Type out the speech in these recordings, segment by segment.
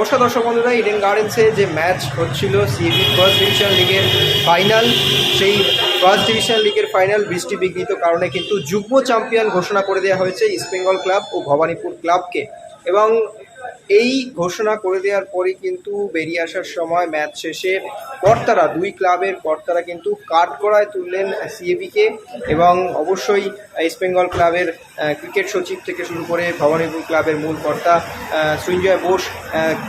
নমস্কার দর্শক বন্ধুরা ইডেন গার্ডেন্সে যে ম্যাচ হচ্ছিল সিএবি ফার্স্ট ডিভিশন লিগের ফাইনাল সেই ফার্স্ট ডিভিশন লিগের ফাইনাল বৃষ্টি বিঘ্নিত কারণে কিন্তু যুগ্ম চ্যাম্পিয়ন ঘোষণা করে দেওয়া হয়েছে ইস্টবেঙ্গল ক্লাব ও ভবানীপুর ক্লাবকে এবং এই ঘোষণা করে দেওয়ার পরে কিন্তু বেরিয়ে আসার সময় ম্যাচ শেষে কর্তারা, দুই ক্লাবের কর্তারা কিন্তু কাঠ করায় তুললেন সিএবিকে এবং অবশ্যই ইস্টবেঙ্গল ক্লাবের ক্রিকেট সচিব থেকে শুরু করে ভবানীপুর ক্লাবের মূল কর্তা সৃঞ্জয় বোস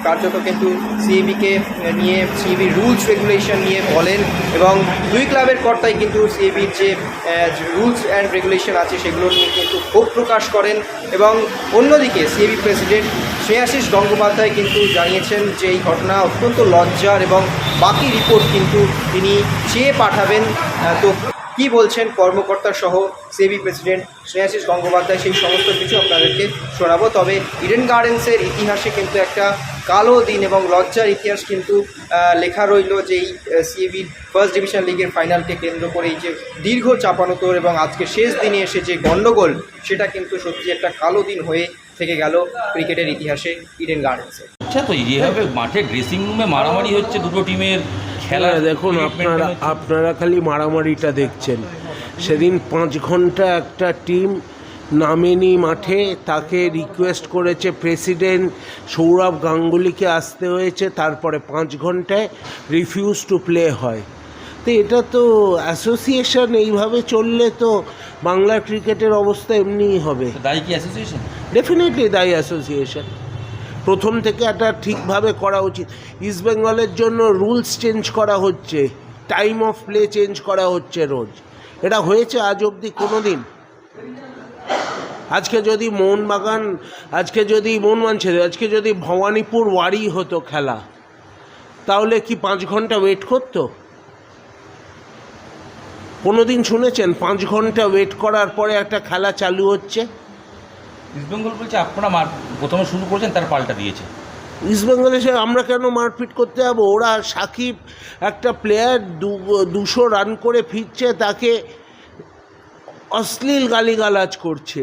কার্যত কিন্তু সিএবিকে নিয়ে, সিএবি রুলস রেগুলেশন নিয়ে বলেন এবং দুই ক্লাবের কর্তাই কিন্তু সিএবির যে রুলস অ্যান্ড রেগুলেশন আছে সেগুলো নিয়ে কিন্তু ক্ষোভ প্রকাশ করেন এবং অন্যদিকে সিএবি প্রেসিডেন্ট শ্রেয়াশিস গঙ্গোপাধ্যায় কিন্তু জানিয়েছেন যে এই ঘটনা অত্যন্ত লজ্জার এবং বাকি রিপোর্ট কিন্তু তিনি চেয়ে পাঠাবেন। তো কি বলছেন কর্মকর্তা সহ সিএবি প্রেসিডেন্ট শ্রেয়াশিস গঙ্গোপাধ্যায়? সেই সমস্ত কিছু আপনাদেরকে শোনাবো। তবে ইডেন গার্ডেন্সের ইতিহাসে কিন্তু একটা কালো দিন এবং লজ্জার ইতিহাস কিন্তু লেখা রইল যে এই সিএবির ফার্স্ট ডিভিশন লিগের ফাইনালকে কেন্দ্র করে এই যে দীর্ঘ চাপানোতর এবং আজকে শেষ দিনে এসে যে গণ্ডগোল, সেটা কিন্তু সত্যি একটা কালো দিন হয়ে থেকে গেল ক্রিকেটের ইতিহাসে ইডেন গার্ডেন্সে আচ্ছা তো যেভাবে মাঠে ড্রেসিং রুমে মারামারি হচ্ছে দুটো টিমের খেলা হ্যাঁ, দেখুন আপনারা আপনারা খালি মারামারিটা দেখছেন। সেদিন পাঁচ ঘণ্টা একটা টিম নামেনি মাঠে তাকে রিকোয়েস্ট করেছে প্রেসিডেন্ট সৌরভ গাঙ্গুলিকে আসতে হয়েছে তারপরে পাঁচ ঘন্টায় রিফিউজ টু প্লে হয়। তো এটা তো অ্যাসোসিয়েশন এইভাবে চললে তো বাংলা ক্রিকেটের অবস্থা এমনিই হবে। দায়ী কি অ্যাসোসিয়েশন ডেফিনেটলি দায়ী অ্যাসোসিয়েশন প্রথম থেকে এটা ঠিকভাবে করা উচিত। ইস্ট বেঙ্গলের জন্য রুলস চেঞ্জ করা হচ্ছে। টাইম অফ প্লে চেঞ্জ করা হচ্ছে রোজ। এটা হয়েছে আজ অবধি কোনো দিন আজকে যদি মোহনবাগান আজকে যদি মোহনবাগান ছেড়ে আজকে যদি ভবানীপুর ওয়ারি হতো খেলা তাহলে কি পাঁচ ঘণ্টা ওয়েট করতো? কোনো দিন শুনেছেন পাঁচ ঘণ্টা ওয়েট করার পরে একটা খেলা চালু হচ্ছে? ইস্টবেঙ্গল বলছে আপনারা মার প্রথমে শুরু করেছেন তার পাল্টা দিয়েছে। ইস্টবেঙ্গলে সে আমরা কেন মারপিট করতে যাব? ওরা সাকিব একটা প্লেয়ার দুশো রান করে ফিরছে তাকে অশ্লীল গালিগালাজ করছে।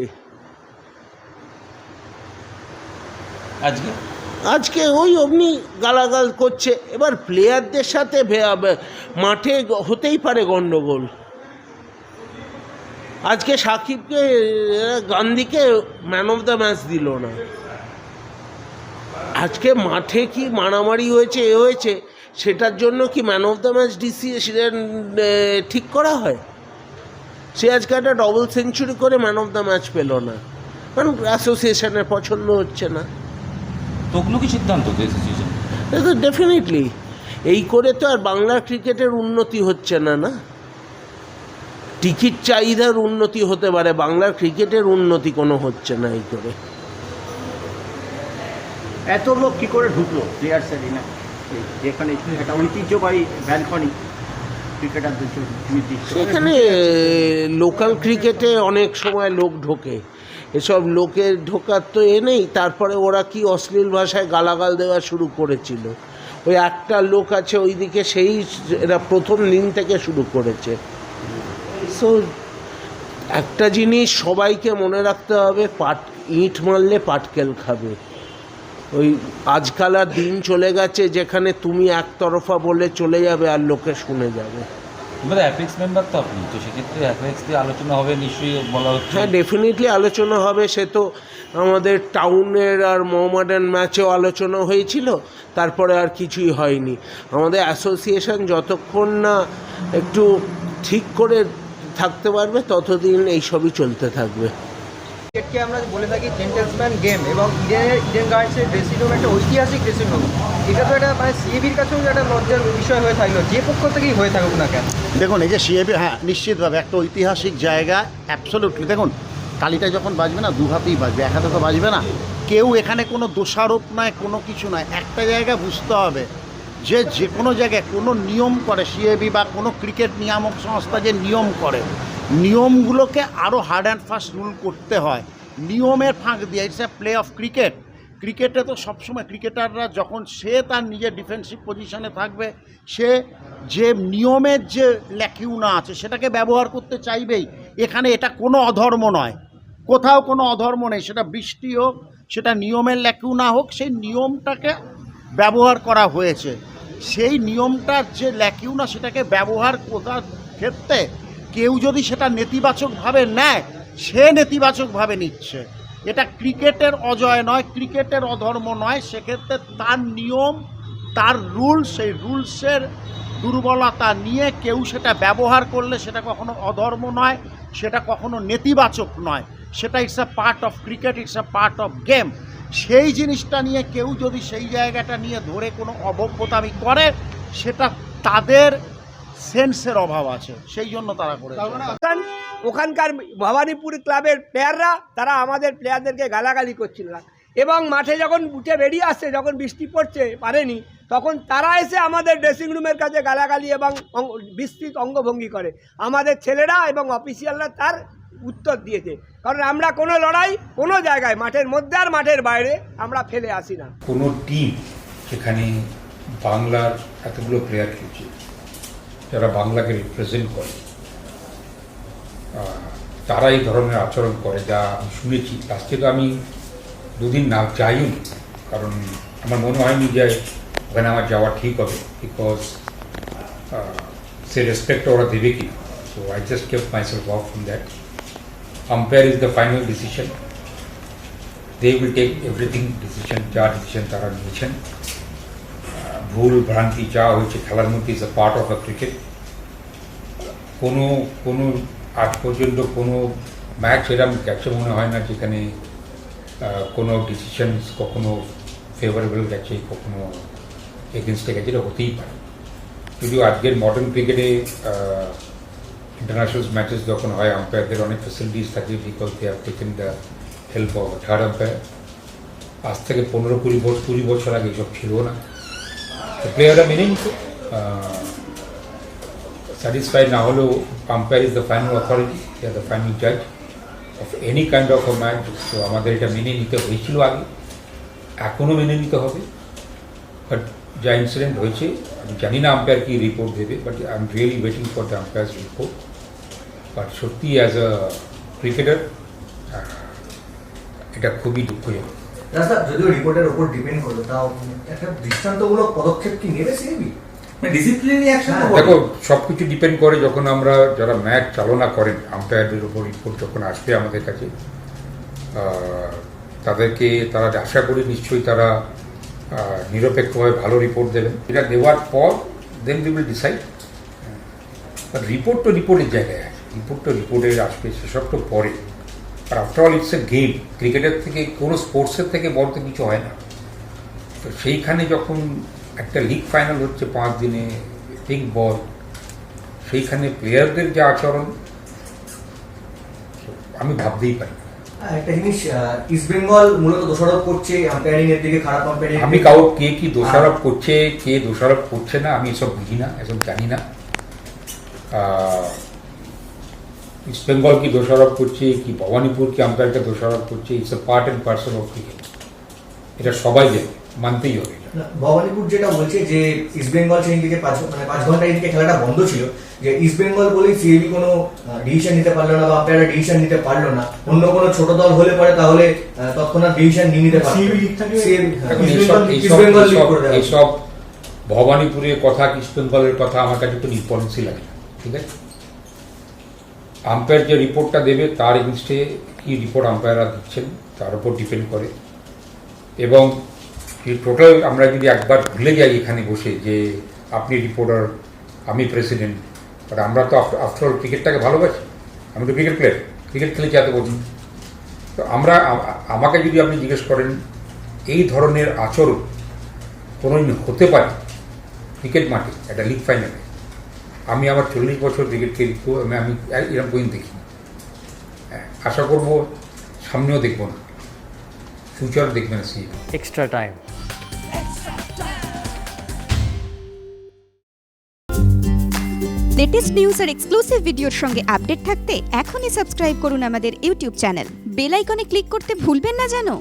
আজকে? আজকে ওই অমনি গালাগাল করছে। এবার প্লেয়ারদের সাথে মাঠে হতেই পারে গন্ডগোল। আজকে সাকিবকে গান্ধীকে ম্যান অফ দ্য ম্যাচ দিল না। আজকে মাঠে কি মারামারি হয়েছে এ হয়েছে সেটার জন্য কি man of the match decision ঠিক করা হয়? সে আজকে একটা ডবল সেঞ্চুরি করে ম্যান অফ দ্য ম্যাচ পেল না। কারণ অ্যাসোসিয়েশনের পছন্দ হচ্ছে না। তখনও কি সিদ্ধান্ত ডেফিনেটলি এই করে তো আর বাংলা ক্রিকেটের উন্নতি হচ্ছে না না? টিকিট চাহিদার উন্নতি হতে পারে বাংলার ক্রিকেটের উন্নতি কোনো হচ্ছে না এই করে। এত লোক কি করে ঢুকলো প্লেয়ার্স এরিনা যেখানে একটা ঐতিহ্যবাহী ব্যালকনি ক্রিকেটারদের জন্য নির্দিষ্ট। সেখানে লোকাল ক্রিকেটে অনেক সময় লোক ঢোকে। এসব লোকের ঢোকার তো এ নেই তারপরে ওরা কি অশ্লীল ভাষায় গালাগাল দেওয়া শুরু করেছিল? ওই একটা লোক আছে ওইদিকে সেই এরা প্রথম দিন থেকে শুরু করেছে। সো একটা জিনিস সবাইকে মনে রাখতে হবে পাট ইট মারলে পাটকেল খাবে। ওই আজকাল আর দিন চলে গেছে যেখানে তুমি একতরফা বলে চলে যাবে আর লোকে শুনে যাবে। এবারে অ্যাপেক্স মেম্বার তো আপনি তো সেক্ষেত্রে অ্যাপেক্স দিয়ে আলোচনা হবে নিশ্চয়ই বলা হচ্ছে। হ্যাঁ ডেফিনেটলি আলোচনা হবে সে তো আমাদের টাউনের আর মোহামেডান ম্যাচেও আলোচনা হয়েছিল তারপরে আর কিছুই হয়নি। আমাদের অ্যাসোসিয়েশন যতক্ষণ না একটু ঠিক করে থাকতে পারবে ততদিন এই সবই চলতে থাকবে। ক্রিকেটকে আমরা বলে থাকি জেন্টেলসম্যান গেম এবং ইডেনের ইডেন গার্ডসের ড্রেসিং রুম একটা ঐতিহাসিক ড্রেসিং রুম এটা তো একটা মানে সিএবির কাছেও একটা লজ্জার বিষয় হয়ে থাকল। যে পক্ষ থেকেই হয়ে থাকুক না কেন? দেখুন এই যে সিএবি হ্যাঁ নিশ্চিতভাবে একটা ঐতিহাসিক জায়গা অ্যাবসোলুটলি দেখুন কালিটা যখন বাজবে না দু হাতেই বাজবে এক হাতে তো বাজবে না। কেউ এখানে কোনো দোষারোপ নয় কোনো কিছু নয়। একটা জায়গা বুঝতে হবে। যে যে কোনো জায়গায় কোনো নিয়ম করে সিএবি বা কোনো ক্রিকেট নিয়ামক সংস্থা যে নিয়ম করে, নিয়মগুলোকে আরও হার্ড অ্যান্ড ফাস্ট রুল করতে হয়। নিয়মের ফাঁক দিয়ে it's a play of cricket ক্রিকেটে তো সবসময় ক্রিকেটাররা যখন সে তার নিজের ডিফেন্সিভ পজিশনে থাকবে, সে যে নিয়মের যে ল্যাকিউনা আছে, সেটাকে ব্যবহার করতে চাইবেই। এখানে এটা কোনো অধর্ম নয়। কোথাও কোনো অধর্ম নেই। সেটা বৃষ্টি হোক, সেটা নিয়মের ল্যাকিউনা হোক, সেই নিয়মটাকে ব্যবহার করা হয়েছে। সেই নিয়মটার যে ল্যাকিউ না সেটাকে ব্যবহার করার ক্ষেত্রে কেউ যদি সেটা নেতিবাচকভাবে নেয়, সে নেতিবাচকভাবে নিচ্ছে। এটা ক্রিকেটের অজয় নয়, ক্রিকেটের অধর্ম নয়। সেক্ষেত্রে তার নিয়ম, তার রুলস সেই রুলসের দুর্বলতা নিয়ে কেউ সেটা ব্যবহার করলে সেটা কখনো অধর্ম নয় সেটা কখনো নেতিবাচক নয়। সেটা it's a part of cricket it's a part of game সেই জিনিসটা নিয়ে কেউ যদি সেই জায়গাটা নিয়ে ধরে কোনো অভব্যতামি করে সেটা তাদের সেন্সের অভাব আছে। সেই জন্য তারা করে ওখানকার ভবানীপুর ক্লাবের প্লেয়াররা তারা আমাদের প্লেয়ারদেরকে গালাগালি করছিল না। এবং মাঠে যখন উঠে বেরিয়ে আসছে যখন বৃষ্টি পড়ছে, পারেনি, তখন তারা এসে আমাদের ড্রেসিং রুমের কাছে গালাগালি এবং বিস্তৃত অঙ্গভঙ্গি করে। আমাদের ছেলেরা এবং অফিসিয়ালরা তার উত্তর দিয়েছে। কারণ আমরা কোনো লড়াই কোনো জায়গায়, মাঠের মধ্যে আর মাঠের বাইরে আমরা ফেলে আসি না। কোনো টিম সেখানে বাংলার এতগুলো প্লেয়ার খেলছে, যারা বাংলাকে রিপ্রেজেন্ট করে। তারা এই ধরনের আচরণ করে, যা আমি শুনেছি। লাস্টে তো আমি দুদিন না যাইও নি। কারণ আমার মনে হয়নি যে ওখানে আমার যাওয়া ঠিক হবে বিকজ সে রেসপেক্ট ওরা দেবে কি so I just kept myself off from that umpire is the final decision they will take everything decision যা ডিসিশন তারা নিয়েছেন। আহ, ভুল ভ্রান্তি যা হয়েছে খেলার মধ্যে is a part of a cricket কোনো কোনো আজ পর্যন্ত কোনো ম্যাচ এরম গেছে মনে হয় না যেখানে আহ, কোনো ডিসিশন কখনো ফেভারেবল গেছে কখনো এগেনস্টে গেছে, এটা হতেই পারে। যদিও আজকের মডার্ন ক্রিকেটে ইন্টারন্যাশনাল ম্যাচেস যখন হয় আম্পায়ারদের অনেক ফেসিলিটিস থাকে because they have taken the help of third umpire আজ থেকে পনেরো কুড়ি বছর কুড়ি বছর আগে এসব ছিল না। প্লেয়াররা মেনে নিত স্যাটিসফাইড না হলেও umpire is the final authority the final জাজ of any kind of match তো আমাদের এটা মেনে নিতে হয়েছিল আগে এখনও মেনে নিতে হবে। বাট যা ইনসিডেন্ট হয়েছে, আমি জানি না আম্পায়ার কি রিপোর্ট দেবে but I am really waiting for the umpire's report but সত্যি অ্যাজ আ ক্রিকেটার এটা খুবই দুঃখজনক। যদিও রিপোর্টের উপর ডিপেন্ড করল তাও একটা দৃষ্টান্তমূলক পদক্ষেপ কি নেবে অ্যাকশন দেখো সব কিছু ডিপেন্ড করে যখন আমরা যারা ম্যাচ চালনা করেন আম্পায়ারদের উপর রিপোর্ট যখন আসবে আমাদের কাছে তাদেরকে তারা আশা করি নিশ্চয়ই তারা নিরপেক্ষভাবে ভালো রিপোর্ট দেবেন। এটা দেওয়ার পর then we will decide but report তো রিপোর্টের জায়গায় আছে। রিপোর্ট তো রিপোর্টের আসবে সেসব তো পরে। আর after all it's a game ক্রিকেটের থেকে কোনো স্পোর্টসের থেকে বড় তো কিছু হয় না। তো সেইখানে যখন একটা লিগ ফাইনাল হচ্ছে পাঁচ দিনে পিঙ্ক বল সেইখানে প্লেয়ারদের যে আচরণ আমি ভাবতেই পারি একটা জিনিস ইস্ট বেঙ্গল মূলত দোষারোপ করছে আম্পায়ারিং এর দিকে খারাপ আম্পায়ারিং আমি কাউ কে কি দোষারোপ করছে কে দোষারোপ করছে না আমি এসব বুঝি না এসব জানি না। ইস্ট বেঙ্গল কি দোষারোপ করছে কি ভবানীপুর কি আম্পায়ারকে দোষারোপ করছে it's a part and parcel of cricket এটা সবাই জানে। মানতেই হবে ভবানীপুর যেটা বলছে যে ইস্ট বেঙ্গল সেই দিকে পাঁচ মানে পাঁচ ঘণ্টা এদিকে খেলাটা বন্ধ ছিল যে ইস্ট বেঙ্গল বলেই সিএবি কোনো ডিসিশন নিতে পারল না বা ডিসিশন নিতে পারল না। অন্য কোনো ছোট দল হলে পরে তাহলে তৎক্ষণাৎ ডিসিশন নিয়ে নিতে হ্যাঁ, এইসব। এইসব ভবানীপুরের কথা ইস্ট বেঙ্গলের কথা আমার কাছে কোনো ইম্পর্টেন্সই লাগে ঠিক আছে? আম্পায়ার যে রিপোর্টটা দেবে তার এগেনস্টে কি রিপোর্ট আম্পায়াররা দিচ্ছেন তার উপর ডিপেন্ড করে। এবং টোটাল আমরা যদি একবার ভুলে যাই এখানে বসে যে আপনি রিপোর্টার আমি প্রেসিডেন্ট বাট আমরা তো আফটার অল ক্রিকেটটাকে ভালোবাসি। আমি তো ক্রিকেট প্লেয়ার ক্রিকেট খেলেছি এত বছর তো আমরা, আমাকে যদি আপনি জিজ্ঞেস করেন, এই ধরনের আচরণ কোনোদিন হতে পারে ক্রিকেট মাঠে, একটা লিগ ফাইনালে আমি আমার চল্লিশ বছর ক্রিকেট তো আমি এরকম কোনোদিন দেখি হ্যাঁ আশা করব সামনেও দেখব না। ফিউচার দেখবে না সি टाइम. লেটেস্ট নিউজ আর এক্সক্লুসিভ ভিডিওর সঙ্গে আপডেট থাকতে এখনই সাবস্ক্রাইব করুন আমাদের ইউটিউব চ্যানেল বেল আইকনে ক্লিক করতে ভুলবেন না জানো?